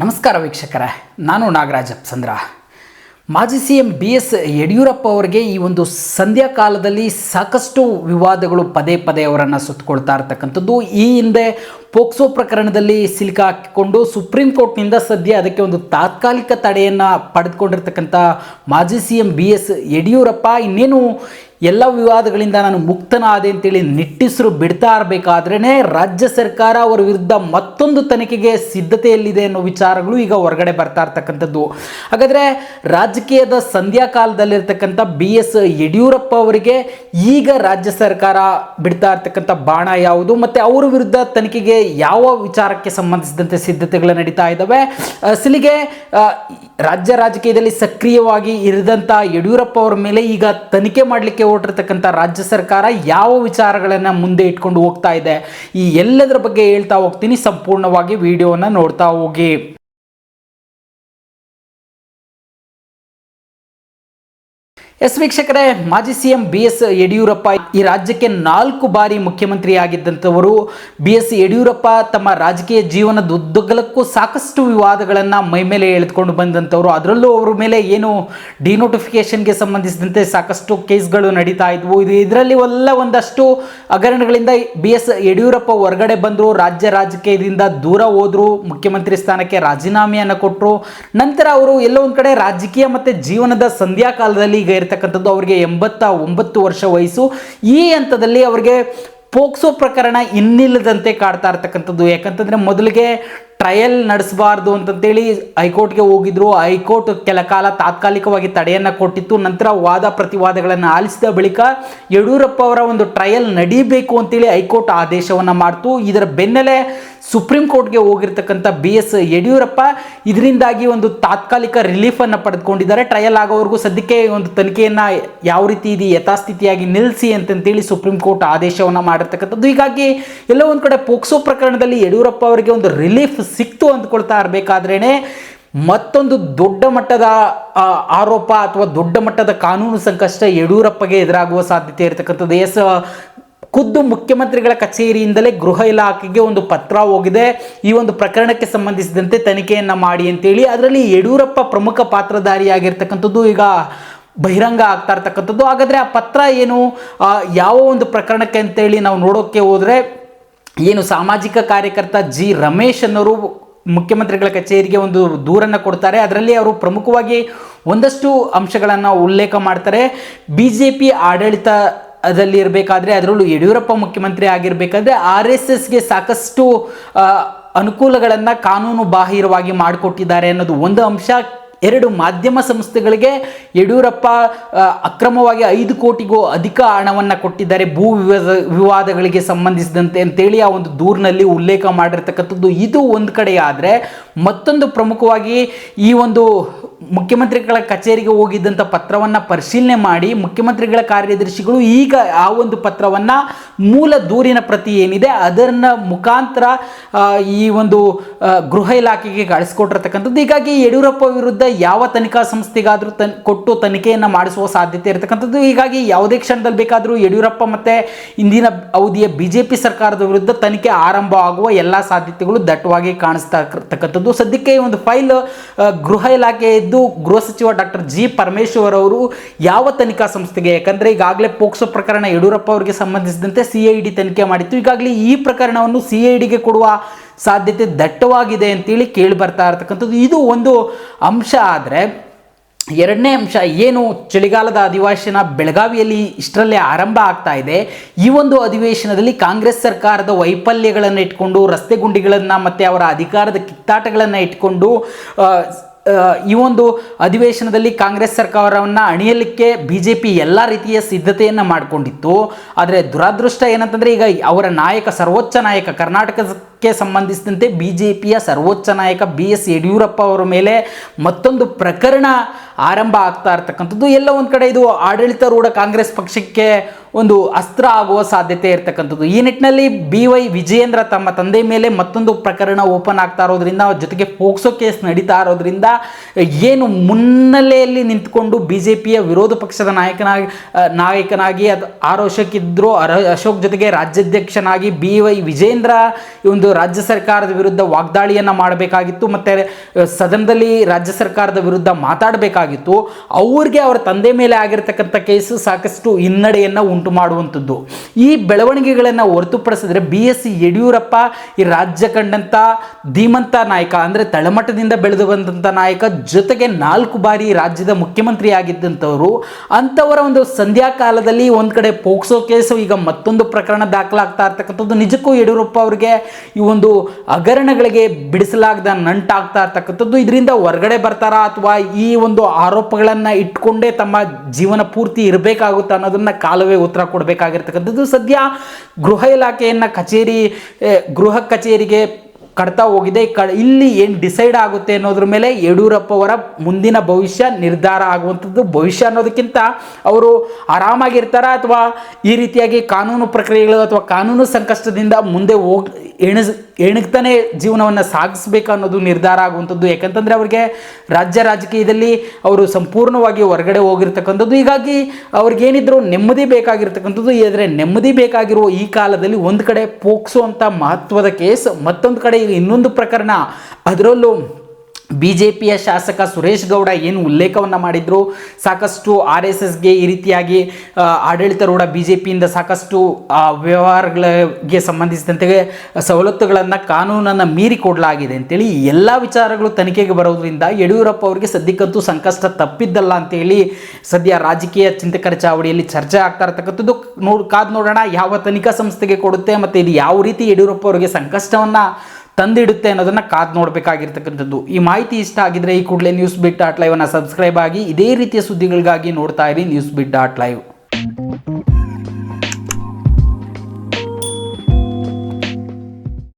ನಮಸ್ಕಾರ ವೀಕ್ಷಕರೇ, ನಾನು ನಾಗರಾಜ್ ಅಪ್ಸಂದ್ರ ಮಾಜಿ C M B S Yediyurappa ಅವರಿಗೆ ಈ ಒಂದು ಸಂಧ್ಯಾ ಕಾಲದಲ್ಲಿ ಸಾಕಷ್ಟು ವಿವಾದಗಳು ಪದೇ ಪದೇ ಅವರನ್ನು ಸುತ್ತಕೊಳ್ತಾ ಇರ್ತಕ್ಕಂಥದ್ದು. ಈ ಹಿಂದೆ ಪೋಕ್ಸೋ ಪ್ರಕರಣದಲ್ಲಿ ಸಿಲುಕಾಕಿಕೊಂಡು ಸುಪ್ರೀಂ ಕೋರ್ಟ್ನಿಂದ ಸದ್ಯ ಅದಕ್ಕೆ ಒಂದು ತಾತ್ಕಾಲಿಕ ತಡೆಯನ್ನು ಪಡೆದುಕೊಂಡಿರ್ತಕ್ಕಂಥ ಮಾಜಿ C M B S Yediyurappa ಇನ್ನೇನು ಎಲ್ಲ ವಿವಾದಗಳಿಂದ ನಾನು ಮುಕ್ತನಾದೆ ಅಂತೇಳಿ ನಿಟ್ಟಿಸರು ಬಿಡ್ತಾ ಇರಬೇಕಾದ್ರೇ ರಾಜ್ಯ ಸರ್ಕಾರ ಅವರ ವಿರುದ್ಧ ಮತ್ತೊಂದು ತನಿಖೆಗೆ ಸಿದ್ಧತೆಯಲ್ಲಿದೆ ಅನ್ನೋ ವಿಚಾರಗಳು ಈಗ ಹೊರಗಡೆ ಬರ್ತಾ ಇರ್ತಕ್ಕಂಥದ್ದು. ಹಾಗಾದರೆ ರಾಜಕೀಯದ ಸಂಧ್ಯಾ ಕಾಲದಲ್ಲಿರ್ತಕ್ಕಂಥ ಬಿ ಎಸ್ ಯಡಿಯೂರಪ್ಪ ಅವರಿಗೆ ಈಗ ರಾಜ್ಯ ಸರ್ಕಾರ ಬಿಡ್ತಾ ಇರ್ತಕ್ಕಂಥ ಬಾಣ ಯಾವುದು? ಮತ್ತು ಅವರ ವಿರುದ್ಧ ತನಿಖೆಗೆ ಯಾವ ವಿಚಾರಕ್ಕೆ ಸಂಬಂಧಿಸಿದಂತೆ ಸಿದ್ಧತೆಗಳು ನಡೀತಾ ಇದ್ದಾವೆ? ಅಸಲಿಗೆ ರಾಜ್ಯ ರಾಜಕೀಯದಲ್ಲಿ ಸಕ್ರಿಯವಾಗಿ ಇರಿದಂಥ ಯಡಿಯೂರಪ್ಪ ಅವರ ಮೇಲೆ ಈಗ ತನಿಖೆ ಮಾಡಲಿಕ್ಕೆ ಹೊರಟಿರ್ತಕ್ಕಂಥ ರಾಜ್ಯ ಸರ್ಕಾರ ಯಾವ ವಿಚಾರಗಳನ್ನು ಮುಂದೆ ಇಟ್ಕೊಂಡು ಹೋಗ್ತಾ ಇದೆ, ಈ ಎಲ್ಲದರ ಬಗ್ಗೆ ಹೇಳ್ತಾ ಹೋಗ್ತೀನಿ. ಸಂಪೂರ್ಣವಾಗಿ ವಿಡಿಯೋನ ನೋಡ್ತಾ ಹೋಗಿ. ಎಸ್ ವೀಕ್ಷಕರೇ, ಮಾಜಿ C M B S Yediyurappa ಈ ರಾಜ್ಯಕ್ಕೆ ನಾಲ್ಕು ಬಾರಿ ಮುಖ್ಯಮಂತ್ರಿ ಆಗಿದ್ದಂಥವರು ಬಿ ಎಸ್ ಯಡಿಯೂರಪ್ಪ ತಮ್ಮ ರಾಜಕೀಯ ಜೀವನದ ಉದ್ದಗಲಕ್ಕೂ ಸಾಕಷ್ಟು ವಿವಾದಗಳನ್ನು ಮೈಮೇಲೆ ಎಳೆದುಕೊಂಡು ಬಂದಂಥವರು. ಅದರಲ್ಲೂ ಅವರ ಮೇಲೆ ಏನು ಡಿನೋಟಿಫಿಕೇಷನ್ಗೆ ಸಂಬಂಧಿಸಿದಂತೆ ಸಾಕಷ್ಟು ಕೇಸ್ಗಳು ನಡೀತಾ ಇದ್ವು. ಇದು ಇದರಲ್ಲಿ ಎಲ್ಲ ಒಂದಷ್ಟು ಹಗರಣಗಳಿಂದ ಬಿ ಎಸ್ ಯಡಿಯೂರಪ್ಪ ಹೊರಗಡೆ ಬಂದರು, ರಾಜ್ಯ ರಾಜಕೀಯದಿಂದ ದೂರ ಹೋದರು, ಮುಖ್ಯಮಂತ್ರಿ ಸ್ಥಾನಕ್ಕೆ ರಾಜೀನಾಮೆಯನ್ನು ಕೊಟ್ಟರು ನಂತರ ಅವರು ಎಲ್ಲೋ ಒಂದು ಕಡೆ ರಾಜಕೀಯ ಮತ್ತು ಜೀವನದ ಸಂಧ್ಯಾ ಕಾಲದಲ್ಲಿ ಈಗ ಇರತಕ್ಕಂಥದ್ದು ಅವರಿಗೆ ಎಂಬತ್ತ ಒಂಬತ್ತು ವರ್ಷ ವಯಸ್ಸು. ಈ ಹಂತದಲ್ಲಿ ಅವರಿಗೆ ಪೋಕ್ಸೋ ಪ್ರಕರಣ ಇನ್ನಿಲ್ಲದಂತೆ ಕಾಡ್ತಾ ಇರ್ತಕ್ಕಂಥದ್ದು. ಯಾಕಂತಂದರೆ ಮೊದಲಿಗೆ ಟ್ರಯಲ್ ನಡೆಸಬಾರ್ದು ಅಂತಂತೇಳಿ ಹೈಕೋರ್ಟ್ಗೆ ಹೋಗಿದ್ರು. ಹೈಕೋರ್ಟ್ ಕೆಲ ಕಾಲ ತಾತ್ಕಾಲಿಕವಾಗಿ ತಡೆಯನ್ನು ಕೊಟ್ಟಿತ್ತು. ನಂತರ ವಾದ ಪ್ರತಿವಾದಗಳನ್ನು ಆಲಿಸಿದ ಬಳಿಕ ಯಡಿಯೂರಪ್ಪ ಅವರ ಒಂದು ಟ್ರಯಲ್ ನಡೀಬೇಕು ಅಂತೇಳಿ ಹೈಕೋರ್ಟ್ ಆದೇಶವನ್ನು ಮಾಡ್ತು. ಇದರ ಬೆನ್ನಲ್ಲೇ ಸುಪ್ರೀಂ ಕೋರ್ಟ್ಗೆ ಹೋಗಿರ್ತಕ್ಕಂಥ ಬಿ ಎಸ್ ಯಡಿಯೂರಪ್ಪ ಇದರಿಂದಾಗಿ ಒಂದು ತಾತ್ಕಾಲಿಕ ರಿಲೀಫನ್ನು ಪಡೆದುಕೊಂಡಿದ್ದಾರೆ. ಟ್ರಯಲ್ ಆಗೋವರೆಗೂ ಸದ್ಯಕ್ಕೆ ಒಂದು ತನಿಖೆಯನ್ನು ಯಾವ ರೀತಿ ಇದು ಯಥಾಸ್ಥಿತಿಯಾಗಿ ನಿಲ್ಲಿಸಿ ಅಂತಂತೇಳಿ ಸುಪ್ರೀಂ ಕೋರ್ಟ್ ಆದೇಶವನ್ನು ಮಾಡಿರ್ತಕ್ಕಂಥದ್ದು. ಹೀಗಾಗಿ ಎಲ್ಲೋ ಒಂದು ಕಡೆ ಪೋಕ್ಸೋ ಪ್ರಕರಣದಲ್ಲಿ ಯಡಿಯೂರಪ್ಪ ಅವರಿಗೆ ಒಂದು ರಿಲೀಫ್ ಸಿಕ್ತು ಅಂದ್ಕೊಳ್ತಾ ಇರಬೇಕಾದ್ರೇ ಮತ್ತೊಂದು ದೊಡ್ಡ ಮಟ್ಟದ ಆರೋಪ ಅಥವಾ ದೊಡ್ಡ ಮಟ್ಟದ ಕಾನೂನು ಸಂಕಷ್ಟ ಯಡಿಯೂರಪ್ಪಗೆ ಎದುರಾಗುವ ಸಾಧ್ಯತೆ ಇರತಕ್ಕಂಥದ್ದು. ಎಸ್ ಖುದ್ದು ಮುಖ್ಯಮಂತ್ರಿಗಳ ಕಚೇರಿಯಿಂದಲೇ ಗೃಹ ಇಲಾಖೆಗೆ ಒಂದು ಪತ್ರ ಹೋಗಿದೆ. ಈ ಒಂದು ಪ್ರಕರಣಕ್ಕೆ ಸಂಬಂಧಿಸಿದಂತೆ ತನಿಖೆಯನ್ನು ಮಾಡಿ ಅಂತೇಳಿ ಅದರಲ್ಲಿ ಯಡಿಯೂರಪ್ಪ ಪ್ರಮುಖ ಪಾತ್ರಧಾರಿಯಾಗಿರ್ತಕ್ಕಂಥದ್ದು ಈಗ ಬಹಿರಂಗ ಆಗ್ತಾ ಇರ್ತಕ್ಕಂಥದ್ದು. ಹಾಗಾದರೆ ಆ ಪತ್ರ ಏನು ಯಾವ ಒಂದು ಪ್ರಕರಣಕ್ಕೆ ಅಂತೇಳಿ ನಾವು ನೋಡೋಕ್ಕೆ ಹೋದರೆ ಏನು ಸಾಮಾಜಿಕ ಕಾರ್ಯಕರ್ತ ಜಿ ರಮೇಶ್ ಅನ್ನೋರು ಮುಖ್ಯಮಂತ್ರಿಗಳ ಕಚೇರಿಗೆ ಒಂದು ದೂರನ್ನು ಕೊಡ್ತಾರೆ. ಅದರಲ್ಲಿ ಅವರು ಪ್ರಮುಖವಾಗಿ ಒಂದಷ್ಟು ಅಂಶಗಳನ್ನು ಉಲ್ಲೇಖ ಮಾಡ್ತಾರೆ. ಬಿ ಜೆ ಪಿ ಆಡಳಿತ ಅದಲ್ಲಿ ಇರಬೇಕಾದ್ರೆ ಅದರಲ್ಲೂ ಯಡಿಯೂರಪ್ಪ ಮುಖ್ಯಮಂತ್ರಿ ಆಗಿರಬೇಕಾದ್ರೆ ಆರ್ ಎಸ್ ಎಸ್ಗೆ ಸಾಕಷ್ಟು ಅನುಕೂಲಗಳನ್ನು ಕಾನೂನು ಬಾಹಿರವಾಗಿ ಮಾಡಿಕೊಟ್ಟಿದ್ದಾರೆ ಅನ್ನೋದು ಒಂದು ಅಂಶ. ಎರಡು ಮಾಧ್ಯಮ ಸಂಸ್ಥೆಗಳಿಗೆ ಯಡಿಯೂರಪ್ಪ ಅಕ್ರಮವಾಗಿ ಐದು ಕೋಟಿಗೂ ಅಧಿಕ ಹಣವನ್ನು ಕೊಟ್ಟಿದ್ದಾರೆ ಭೂ ವಿವಾದ, ವಿವಾದಗಳಿಗೆ ಸಂಬಂಧಿಸಿದಂತೆ ಅಂತೇಳಿ ಆ ಒಂದು ದೂರಿನಲ್ಲಿ ಉಲ್ಲೇಖ ಮಾಡಿರ್ತಕ್ಕಂಥದ್ದು. ಇದು ಒಂದು ಕಡೆಯಾದರೆ ಮತ್ತೊಂದು ಪ್ರಮುಖವಾಗಿ ಈ ಒಂದು ಮುಖ್ಯಮಂತ್ರಿಗಳ ಕಚೇರಿಗೆ ಹೋಗಿದ್ದಂಥ ಪತ್ರವನ್ನು ಪರಿಶೀಲನೆ ಮಾಡಿ ಮುಖ್ಯಮಂತ್ರಿಗಳ ಕಾರ್ಯದರ್ಶಿಗಳು ಈಗ ಆ ಒಂದು ಪತ್ರವನ್ನು ಮೂಲ ದೂರಿನ ಪ್ರತಿ ಏನಿದೆ ಅದನ್ನು ಮುಖಾಂತರ ಈ ಒಂದು ಗೃಹ ಇಲಾಖೆಗೆ ಕಳಿಸ್ಕೊಟ್ಟಿರ್ತಕ್ಕಂಥದ್ದು. ಹೀಗಾಗಿ ಯಡಿಯೂರಪ್ಪ ವಿರುದ್ಧ ಯಾವ ತನಿಖಾ ಸಂಸ್ಥೆಗಾದರೂ ತನ್, ಕೊಟ್ಟು ತನಿಖೆಯನ್ನು ಮಾಡಿಸುವ ಸಾಧ್ಯತೆ ಇರತಕ್ಕಂಥದ್ದು. ಹೀಗಾಗಿ ಯಾವುದೇ ಕ್ಷಣದಲ್ಲಿ ಬೇಕಾದರೂ ಯಡಿಯೂರಪ್ಪ ಮತ್ತು ಇಂದಿನ ಅವಧಿಯ ಬಿ ಜೆ ಪಿ ಸರ್ಕಾರದ ವಿರುದ್ಧ ತನಿಖೆ ಆರಂಭ ಆಗುವ ಎಲ್ಲ ಸಾಧ್ಯತೆಗಳು ದಟ್ಟವಾಗಿ ಕಾಣಿಸ್ತಾ ಇರ್ತಕ್ಕಂಥದ್ದು. ಸದ್ಯಕ್ಕೆ ಒಂದು ಫೈಲ್ ಗೃಹ ಇಲಾಖೆ ಇದ್ದು ಗೃಹ ಸಚಿವ ಡಾಕ್ಟರ್ ಜಿ ಪರಮೇಶ್ವರ್ ಅವರು ಯಾವ ತನಿಖಾ ಸಂಸ್ಥೆಗೆ? ಯಾಕಂದರೆ ಈಗಾಗಲೇ ಪೋಕ್ಸೋ ಪ್ರಕರಣ ಯಡಿಯೂರಪ್ಪ ಅವರಿಗೆ ಸಂಬಂಧಿಸಿದಂತೆ ಸಿ ಐ ಡಿ ತನಿಖೆ ಮಾಡಿತ್ತು. ಈಗಾಗಲೇ ಈ ಪ್ರಕರಣವನ್ನು ಸಿ ಐ ಕೊಡುವ ಸಾಧ್ಯತೆ ದಟ್ಟವಾಗಿದೆ ಅಂತೇಳಿ ಕೇಳಿ ಬರ್ತಾ ಇರ್ತಕ್ಕಂಥದ್ದು. ಇದು ಒಂದು ಅಂಶ ಆದರೆ, ಎರಡನೇ ಅಂಶ ಏನು? ಚಳಿಗಾಲದ ಅಧಿವೇಶನ ಬೆಳಗಾವಿಯಲ್ಲಿ ಇಷ್ಟರಲ್ಲೇ ಆರಂಭ ಆಗ್ತಾ ಇದೆ. ಈ ಒಂದು ಅಧಿವೇಶನದಲ್ಲಿ ಕಾಂಗ್ರೆಸ್ ಸರ್ಕಾರದ ವೈಫಲ್ಯಗಳನ್ನು ಇಟ್ಕೊಂಡು, ರಸ್ತೆ ಗುಂಡಿಗಳನ್ನು ಮತ್ತು ಅವರ ಅಧಿಕಾರದ ಕಿತ್ತಾಟಗಳನ್ನು ಇಟ್ಕೊಂಡು ಈ ಒಂದು ಅಧಿವೇಶನದಲ್ಲಿ ಕಾಂಗ್ರೆಸ್ ಸರ್ಕಾರವನ್ನು ಅಣಿಯಲಿಕ್ಕೆ ಬಿ ಜೆ ಪಿ ಎಲ್ಲ ರೀತಿಯ ಸಿದ್ಧತೆಯನ್ನು ಮಾಡಿಕೊಂಡಿತ್ತು. ಆದರೆ ದುರಾದೃಷ್ಟ ಏನಂತಂದರೆ ಈಗ ಅವರ ನಾಯಕ, ಸರ್ವೋಚ್ಚ ನಾಯಕ, ಕರ್ನಾಟಕಕ್ಕೆ ಸಂಬಂಧಿಸಿದಂತೆ ಬಿ ಜೆ ಪಿಯ ಸರ್ವೋಚ್ಚ ನಾಯಕ ಬಿ ಎಸ್ ಯಡಿಯೂರಪ್ಪ ಅವರ ಮೇಲೆ ಮತ್ತೊಂದು ಪ್ರಕರಣ ಆರಂಭ ಆಗ್ತಾ ಇರ್ತಕ್ಕಂಥದ್ದು. ಎಲ್ಲ ಒಂದು ಕಡೆ ಇದು ಆಡಳಿತಾರೂಢ ಕಾಂಗ್ರೆಸ್ ಪಕ್ಷಕ್ಕೆ ಒಂದು ಅಸ್ತ್ರ ಆಗುವ ಸಾಧ್ಯತೆ ಇರತಕ್ಕಂಥದ್ದು. ಈ ನಿಟ್ಟಿನಲ್ಲಿ ಬಿ ವೈ ವಿಜಯೇಂದ್ರ ತಮ್ಮ ತಂದೆ ಮೇಲೆ ಮತ್ತೊಂದು ಪ್ರಕರಣ ಓಪನ್ ಆಗ್ತಾ ಇರೋದ್ರಿಂದ ಜೊತೆಗೆ ಪೋಕ್ಸೋ ಕೇಸ್ ನಡೀತಾ ಇರೋದ್ರಿಂದ, ಏನು ಮುನ್ನೆಲೆಯಲ್ಲಿ ನಿಂತ್ಕೊಂಡು ಬಿ ಜೆ ಪಿಯ ವಿರೋಧ ಪಕ್ಷದ ನಾಯಕನಾಗಿ ನಾಯಕನಾಗಿ ಅದು ಆರು ಅಶೋಕ್ ಜೊತೆಗೆ ರಾಜ್ಯಾಧ್ಯಕ್ಷನಾಗಿ ಬಿ ವೈ ವಿಜೇಂದ್ರ ಒಂದು ರಾಜ್ಯ ಸರ್ಕಾರದ ವಿರುದ್ಧ ವಾಗ್ದಾಳಿಯನ್ನು ಮಾಡಬೇಕಾಗಿತ್ತು, ಮತ್ತು ಸದನದಲ್ಲಿ ರಾಜ್ಯ ಸರ್ಕಾರದ ವಿರುದ್ಧ ಮಾತಾಡಬೇಕಾಗಿತ್ತು. ಅವ್ರಿಗೆ ಅವರ ತಂದೆ ಮೇಲೆ ಆಗಿರ್ತಕ್ಕಂಥ ಕೇಸು ಸಾಕಷ್ಟು ಹಿನ್ನಡೆಯನ್ನು ಉಂಟು ಮಾಡುವಂಥದ್ದು. ಈ ಬೆಳವಣಿಗೆಗಳನ್ನು ಹೊರತುಪಡಿಸಿದ್ರೆ ಬಿ ಎಸ್ ಯಡಿಯೂರಪ್ಪ, ಈ ರಾಜ್ಯ ಕಂಡಂಥ ಧೀಮಂತ ನಾಯಕ, ಅಂದರೆ ತಳಮಟ್ಟದಿಂದ ಬೆಳೆದು ಬಂದಂಥ ನಾಯಕ, ಜೊತೆಗೆ ನಾಲ್ಕು ಬಾರಿ ರಾಜ್ಯದ ಮುಖ್ಯಮಂತ್ರಿ ಆಗಿದ್ದಂಥವರು, ಅಂಥವರ ಒಂದು ಸಂಧ್ಯಾ ಕಾಲದಲ್ಲಿ ಒಂದು ಕಡೆ ಪೋಕ್ಸೋ ಕೇಸು, ಈಗ ಮತ್ತೊಂದು ಪ್ರಕರಣ ದಾಖಲಾಗ್ತಾ ಇರ್ತಕ್ಕಂಥದ್ದು ನಿಜಕ್ಕೂ ಯಡಿಯೂರಪ್ಪ ಅವರಿಗೆ ಈ ಒಂದು ಹಗರಣಗಳಿಗೆ ಬಿಡಿಸಲಾಗದ ನಂಟಾಗ್ತಾ ಇರ್ತಕ್ಕಂಥದ್ದು. ಇದರಿಂದ ಹೊರಗಡೆ ಬರ್ತಾರಾ ಅಥವಾ ಈ ಒಂದು ಆರೋಪಗಳನ್ನು ಇಟ್ಕೊಂಡೇ ತಮ್ಮ ಜೀವನ ಪೂರ್ತಿ ಇರಬೇಕಾಗುತ್ತೆ ಅನ್ನೋದನ್ನ ಕಾಲವೇ ಉತ್ತರ ಕೊಡಬೇಕಾಗಿರ್ತಕ್ಕಂಥದ್ದು. ಸದ್ಯ ಗೃಹ ಇಲಾಖೆಯನ್ನು ಕಚೇರಿ ಗೃಹ ಕಚೇರಿಗೆ ಕಡ್ತಾ ಹೋಗಿದೆ. ಇಲ್ಲಿ ಏನು ಡಿಸೈಡ್ ಆಗುತ್ತೆ ಅನ್ನೋದ್ರ ಮೇಲೆ ಯಡಿಯೂರಪ್ಪ ಅವರ ಮುಂದಿನ ಭವಿಷ್ಯ ನಿರ್ಧಾರ ಆಗುವಂಥದ್ದು ಭವಿಷ್ಯ ಅನ್ನೋದಕ್ಕಿಂತ ಅವರು ಆರಾಮಾಗಿರ್ತಾರ ಅಥವಾ ಈ ರೀತಿಯಾಗಿ ಕಾನೂನು ಪ್ರಕ್ರಿಯೆಗಳು ಅಥವಾ ಕಾನೂನು ಸಂಕಷ್ಟದಿಂದ ಮುಂದೆ ಹೋಗ್ ಎಣಸ್ ಎಣಗ್ತಾನೆ ಜೀವನವನ್ನು ಸಾಗಿಸ್ಬೇಕು ಅನ್ನೋದು ನಿರ್ಧಾರ ಆಗುವಂಥದ್ದು. ಯಾಕಂತಂದರೆ ಅವರಿಗೆ ರಾಜ್ಯ ರಾಜಕೀಯದಲ್ಲಿ ಅವರು ಸಂಪೂರ್ಣವಾಗಿ ಹೊರಗಡೆ ಹೋಗಿರ್ತಕ್ಕಂಥದ್ದು. ಹೀಗಾಗಿ ಅವ್ರಿಗೇನಿದ್ರು ನೆಮ್ಮದಿ ಬೇಕಾಗಿರ್ತಕ್ಕಂಥದ್ದು. ಆದರೆ ನೆಮ್ಮದಿ ಬೇಕಾಗಿರುವ ಈ ಕಾಲದಲ್ಲಿ ಒಂದು ಕಡೆ ಪೋಕ್ಸೋ ಮಹತ್ವದ ಕೇಸ್ ಮತ್ತೊಂದು ಕಡೆ ಇನ್ನೊಂದು ಪ್ರಕರಣ. ಅದರಲ್ಲೂ ಬಿ ಜೆ ಪಿಯ ಶಾಸಕ ಸುರೇಶ್ ಗೌಡ ಏನು ಉಲ್ಲೇಖವನ್ನು ಮಾಡಿದ್ರು. ಸಾಕಷ್ಟು ಆರ್ ಎಸ್ ಎಸ್ಗೆ ಈ ರೀತಿಯಾಗಿ ಆಡಳಿತಾರೂಢ ಬಿ ಜೆ ಪಿಯಿಂದ ಸಾಕಷ್ಟು ವ್ಯವಹಾರಗಳಿಗೆ ಸಂಬಂಧಿಸಿದಂತೆ ಸವಲತ್ತುಗಳನ್ನು, ಕಾನೂನನ್ನು ಮೀರಿ ಕೊಡಲಾಗಿದೆ ಅಂತೇಳಿ ಎಲ್ಲ ವಿಚಾರಗಳು ತನಿಖೆಗೆ ಬರೋದ್ರಿಂದ ಯಡಿಯೂರಪ್ಪ ಅವರಿಗೆ ಸದ್ಯಕ್ಕಂತೂ ಸಂಕಷ್ಟ ತಪ್ಪಿದ್ದಲ್ಲ ಅಂತೇಳಿ ಸದ್ಯ ರಾಜಕೀಯ ಚಿಂತಕರ ಚಾವಡಿಯಲ್ಲಿ ಚರ್ಚೆ ಆಗ್ತಾ ಇರತಕ್ಕಂಥದ್ದು. ನೋಡ್ ಕಾದ್ ನೋಡೋಣ, ಯಾವ ತನಿಖಾ ಸಂಸ್ಥೆಗೆ ಕೊಡುತ್ತೆ, ಮತ್ತು ಇದು ಯಾವ ರೀತಿ ಯಡಿಯೂರಪ್ಪ ಅವರಿಗೆ ಸಂಕಷ್ಟವನ್ನು ತಂದಿಡುತ್ತೆ ಅನ್ನೋದನ್ನ ಕಾದು ನೋಡಬೇಕಾಗಿರ್ತಕ್ಕಂಥದ್ದು. ಈ ಮಾಹಿತಿ ಇಷ್ಟ ಆಗಿದ್ರೆ ಈ ಕೂಡಲೇ ನ್ಯೂಸ್ ಬಿಟ್ ಡಾಟ್ ಲೈವನ್ನು ಸಬ್ಸ್ಕ್ರೈಬ್ ಆಗಿ, ಇದೇ ರೀತಿಯ ಸುದ್ದಿಗಳಿಗಾಗಿ ನೋಡ್ತಾ ಇರಿ ನ್ಯೂಸ್ ಬಿಟ್ ಡಾಟ್ ಲೈವ್